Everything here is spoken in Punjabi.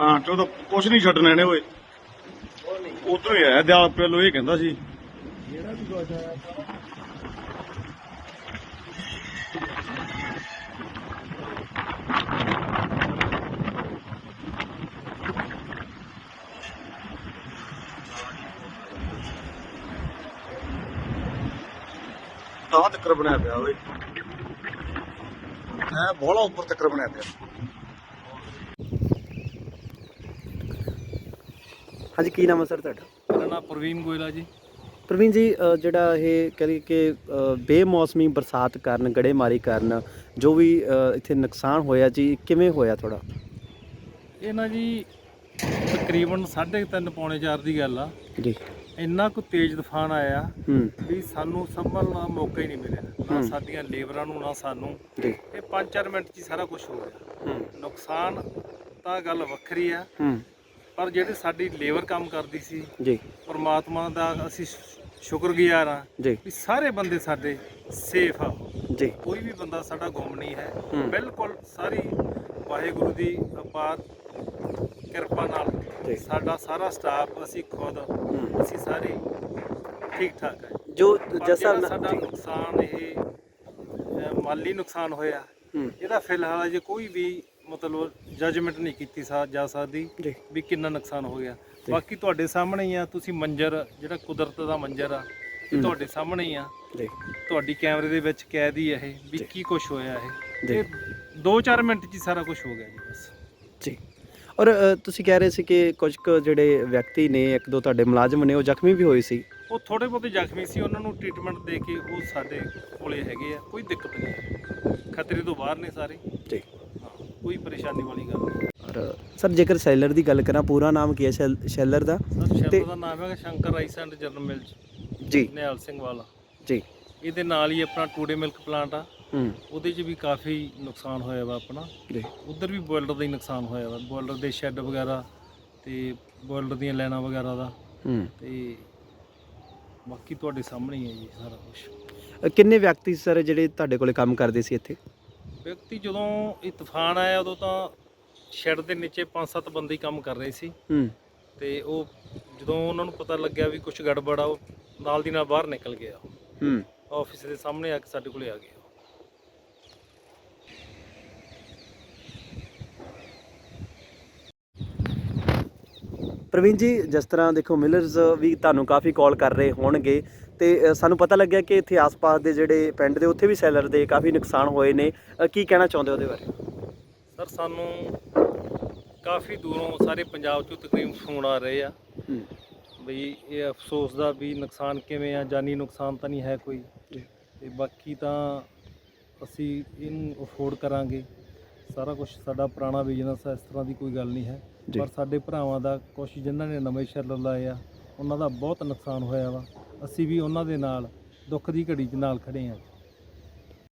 ਹਾਂ ਉਹਦਾ ਕੁਛ ਨਹੀਂ ਛੱਡਣਾ ਇਹਨੇ ਓਏ। ਉਧਰੋਂ ਹੀ ਆਇਆ ਦਿਆਲ ਪਹਿਲੋਂ ਇਹ ਕਹਿੰਦਾ ਸੀ। ਤਾਂ ਤੱਕਰ ਬਣਿਆ ਪਿਆ ਓਏ। ਹੈ ਬੋਲਾ ਉੱਪਰ ਤੱਕਰ ਬਣਿਆ ਪਿਆ। ਹਾਂਜੀ ਕੀ ਨਾਮ ਹੈ ਸਰ ਤੁਹਾਡਾ? ਮੇਰਾ ਨਾਮ ਪ੍ਰਵੀਨ ਗੋਇਲ ਆ ਜੀ। ਪ੍ਰਵੀਨ ਜੀ ਅ, ਜਿਹੜਾ ਇਹ ਕਹ ਲਈਏ ਕਿ ਅ, ਬੇਮੌਸਮੀ ਬਰਸਾਤ ਕਾਰਨ ਗੜੇਮਾਰੀ ਕਾਰਨ ਜੋ ਵੀ ਅ, ਇੱਥੇ ਨੁਕਸਾਨ ਹੋਇਆ ਜੀ ਕਿਵੇਂ ਹੋਇਆ ਥੋੜਾ ਇਹ ਨਾ ਜੀ ਤਕਰੀਬਨ 3:30 ਪੌਣੇ 4 ਦੀ ਗੱਲ ਆ। ਜੀ। ਇੰਨਾ ਕੁ ਤੇਜ਼ ਤੂਫਾਨ ਆਇਆ ਹੂੰ। ਵੀ ਸਾਨੂੰ ਸੰਭਲਣ ਦਾ ਮੌਕਾ ਹੀ ਨਹੀਂ ਮਿਲਿਆ। ਨਾ। ਸਾਡੀਆਂ ਲੇਬਰਾਂ ਨੂੰ ਨਾ ਸਾਨੂੰ। ਜੀ। ਇਹ 5-4 ਮਿੰਟ 'ਚ ਹੀ ਸਾਰਾ ਕੁਝ ਹੋ ਗਿਆ। ਨੁਕਸਾਨ ਤਾਂ ਗੱਲ ਵੱਖਰੀ ਆ। ਹੂੰ। ਪਰ ਜਿਹੜੀ ਸਾਡੀ ਲੇਬਰ ਕੰਮ ਕਰਦੀ ਸੀ ਜੀ। ਪਰਮਾਤਮਾ ਦਾ ਅਸੀਂ ਸ਼ੁਕਰਗੁਜ਼ਾਰ ਆ ਜੀ। ਵੀ ਸਾਰੇ ਬੰਦੇ ਸਾਡੇ ਸੇਫ ਆ। ਜੀ। ਕੋਈ ਵੀ ਬੰਦਾ ਸਾਡਾ ਗੁੰਮ ਨਹੀਂ ਹੈ। ਹੂੰ। ਬਿਲਕੁਲ ਸਾਰੀ ਵਾਹਿਗੁਰੂ ਦੀ ਅਪਾਰ ਕਿਰਪਾ ਨਾਲ। ਸਾਡਾ ਸਾਰਾ ਸਟਾਫ ਅਸੀਂ ਖੁਦ ਹੂੰ। ਅਸੀਂ ਸਾਰੇ ਠੀਕ ਠਾਕ ਹੈ ਜੋ ਪਰ ਜਸਾ ਜਿਹੜਾ ਸਾਡਾ ਨੁਕਸਾਨ ਇਹ ਮਾਲੀ ਨੁਕਸਾਨ ਹੋਇਆ ਹੂੰ। ਇਹਦਾ ਫਿਲਹਾਲ ਅਜੇ ਕੋਈ ਵੀ ਮਤਲਬ ਜਜਮੈਂਟ ਨਹੀਂ ਕੀਤੀ ਸਾ ਜਾ ਸਕਦੀ ਜੀ। ਵੀ ਕਿੰਨਾ ਨੁਕਸਾਨ ਹੋ ਗਿਆ। ਬਾਕੀ ਤੁਹਾਡੇ ਸਾਹਮਣੇ ਹੀ ਆ ਤੁਸੀਂ ਮੰਜ਼ਰ ਜਿਹੜਾ ਕੁਦਰਤ ਦਾ ਮੰਜ਼ਰ ਆ ਇਹ ਹੂੰ। ਤੁਹਾਡੇ ਸਾਹਮਣੇ ਹੀ ਆ। ਜੀ। ਤੁਹਾਡੀ ਕੈਮਰੇ ਦੇ ਵਿੱਚ ਕੈਦ ਹੀ ਇਹ ਵੀ ਜੀ। ਕੀ ਕੁਝ ਹੋਇਆ ਇਹ। ਜੀ। ਇਹ 2-4 ਮਿੰਟ 'ਚ ਹੀ ਸਾਰਾ ਕੁਝ ਹੋ ਗਿਆ ਜੀ ਬਸ। ਜੀ। ਔਰ ਤੁਸੀਂ ਕਹਿ ਰਹੇ ਸੀ ਕਿ ਕੁਝ ਕੁ ਜਿਹੜੇ ਵਿਅਕਤੀ ਨੇ ਇੱਕ ਦੋ ਤੁਹਾਡੇ ਮੁਲਾਜ਼ਮ ਨੇ ਉਹ ਜ਼ਖਮੀ ਵੀ ਹੋਏ ਸੀ। ਉਹ ਥੋੜੇ ਬਹੁਤੇ ਜ਼ਖਮੀ ਸੀ ਉਹਨਾਂ ਨੂੰ ਟ੍ਰੀਟਮੈਂਟ ਦੇ ਕੇ ਉਹ ਸਾਡੇ ਕੋਲੇ ਹੈਗੇ ਆ ਕੋਈ ਦਿੱਕਤ ਨਹੀਂ ਹੈ। ਖਤਰੇ ਤੋਂ ਬਾਹਰ ਨੇ ਸਾਰੇ। ਜੀ। ਹਾਂ ਕੋਈ ਪਰੇਸ਼ਾਨੀ ਵਾਲੀ ਗੱਲ ਨਹੀਂ। ਔਰ ਸਰ ਜੇਕਰ ਸੈਲਰ ਦੀ ਗੱਲ ਕਰਾਂ ਪੂਰਾ ਨਾਮ ਕੀ ਹੈ ਸ਼ੈਲ- ਸ਼ੈਲਰ ਦਾ? ਸਰ ਤੇ- ਸ਼ੈਲਰ ਦਾ ਨਾਮ ਹੈਗਾ Shankar rice and general mill ji. Nihal Singh ਵਾਲਾ। ਜੀ। ਇਹਦੇ ਨਾਲ ਹੀ ਆਪਣਾ ਟੂਡੇ ਮਿਲਕ ਪਲਾਂਟ ਆ। ਉਹਦੇ 'ਚ ਵੀ ਕਾਫੀ ਨੁਕਸਾਨ ਹੋਇਆ ਵਾ ਆਪਣਾ। ਜੀ। ਉਧਰ ਵੀ ਬੋਇਲਰ ਦਾ ਹੀ ਨੁਕਸਾਨ ਹੋਇਆ ਵਾ। ਬੋਇਲਰ ਦੇ ਸ਼ੈੱਡ ਵਗੈਰਾ ਤੇ ਬੋਇਲਰ ਦੀਆਂ ਲਾਈਨਾਂ ਵਗੈਰਾ ਦਾ। ਹੂੰ। ਤੇ ਬਾਕੀ ਤੁਹਾਡੇ ਸਾਹਮਣੇ ਹੀ ਹੈ ਜੀ ਸਾਰਾ ਕੁਝ ਕਿੰਨੇ ਵਿਅਕਤੀ ਸਰ ਜਿਹੜੇ ਤੁਹਾਡੇ ਕੋਲੇ ਕੰਮ ਕਰਦੇ ਸੀ ਇੱਥੇ? ਵਿਅਕਤੀ ਜਦੋਂ ਇਹ ਤੂਫਾਨ ਆਇਆ ਉਦੋਂ ਤਾਂ ਸ਼ੈੱਡ ਦੇ ਨੀਚੇ 5-7 ਬੰਦੇ ਹੀ ਕੰਮ ਕਰ ਰਹੇ ਸੀ। ਹੂੰ। ਤੇ ਉਹ ਜਦੋਂ ਉਹਨਾਂ ਨੂੰ ਪਤਾ ਲੱਗਿਆ ਵੀ ਕੁਝ ਗੜਬੜ ਆ ਉਹ ਨਾਲ ਦੀ ਨਾਲ ਬਾਹਰ ਨਿਕਲ ਗਿਆ। ਹੂੰ। ਆਫਿਸ ਦੇ ਸਾਹਮਣੇ ਆ ਕੇ ਸਾਡੇ ਕੋਲੇ ਆ ਗਿਆ ਪ੍ਰਵੀਨ ਜੀ ਜਿਸ ਤਰ੍ਹਾਂ ਦੇਖੋ ਮਿਲਰਸ ਵੀ ਤੁਹਾਨੂੰ ਕਾਫੀ ਕਾਲ ਕਰ ਰਹੇ ਹੋਣਗੇ ਤੇ ਸਾਨੂੰ ਪਤਾ ਲੱਗਿਆ ਕਿ ਇੱਥੇ ਆਸ-ਪਾਸ ਦੇ ਜਿਹੜੇ ਪਿੰਡ ਦੇ ਉੱਥੇ ਵੀ ਸੈਲਰ ਦੇ ਕਾਫੀ ਨੁਕਸਾਨ ਹੋਏ ਨੇ। ਕੀ ਕਹਿਣਾ ਚਾਹੁੰਦੇ ਹੋ ਉਹਦੇ ਬਾਰੇ? ਸਰ ਸਾਨੂੰ ਕਾਫੀ ਦੂਰੋਂ ਸਾਰੇ ਪੰਜਾਬ ਚੋਂ ਤਕਰੀਬਨ ਫੋਨ ਆ ਰਹੇ ਆ। ਬਈ ਇਹ ਅਫਸੋਸ ਦਾ ਵੀ ਨੁਕਸਾਨ ਕਿਵੇਂ ਆ ਜਾਨੀ ਨੁਕਸਾਨ ਤਾਂ ਨਹੀਂ ਹੈ ਕੋਈ। ਤੇ ਬਾਕੀ ਤਾਂ ਅਸੀਂ ਇਹਨੂੰ ਅਫੋਰਡ ਕਰਾਂਗੇ। ਸਾਰਾ ਕੁਝ ਸਾਡਾ ਪੁਰਾਣਾ ਬਿਜ਼ਨਸ ਹੈ ਇਸ ਤਰ੍ਹਾਂ ਦੀ ਕੋਈ ਗੱਲ ਨਹੀਂ ਹੈ। ਪਰ ਸਾਡੇ ਭਰਾਵਾਂ ਦਾ ਕੁਛ ਜਿਨ੍ਹਾਂ ਨੇ ਨਵੇਂ ਸ਼ਰਲ ਲਾਏ ਆ, ਉਹਨਾਂ ਦਾ ਬਹੁਤ ਨੁਕਸਾਨ ਹੋਇਆ ਵਾ। ਅਸੀਂ ਵੀ ਉਹਨਾਂ ਦੇ ਨਾਲ ਦੁੱਖ ਦੀ ਘੜੀ 'ਚ ਨਾਲ ਖੜੇ ਆ।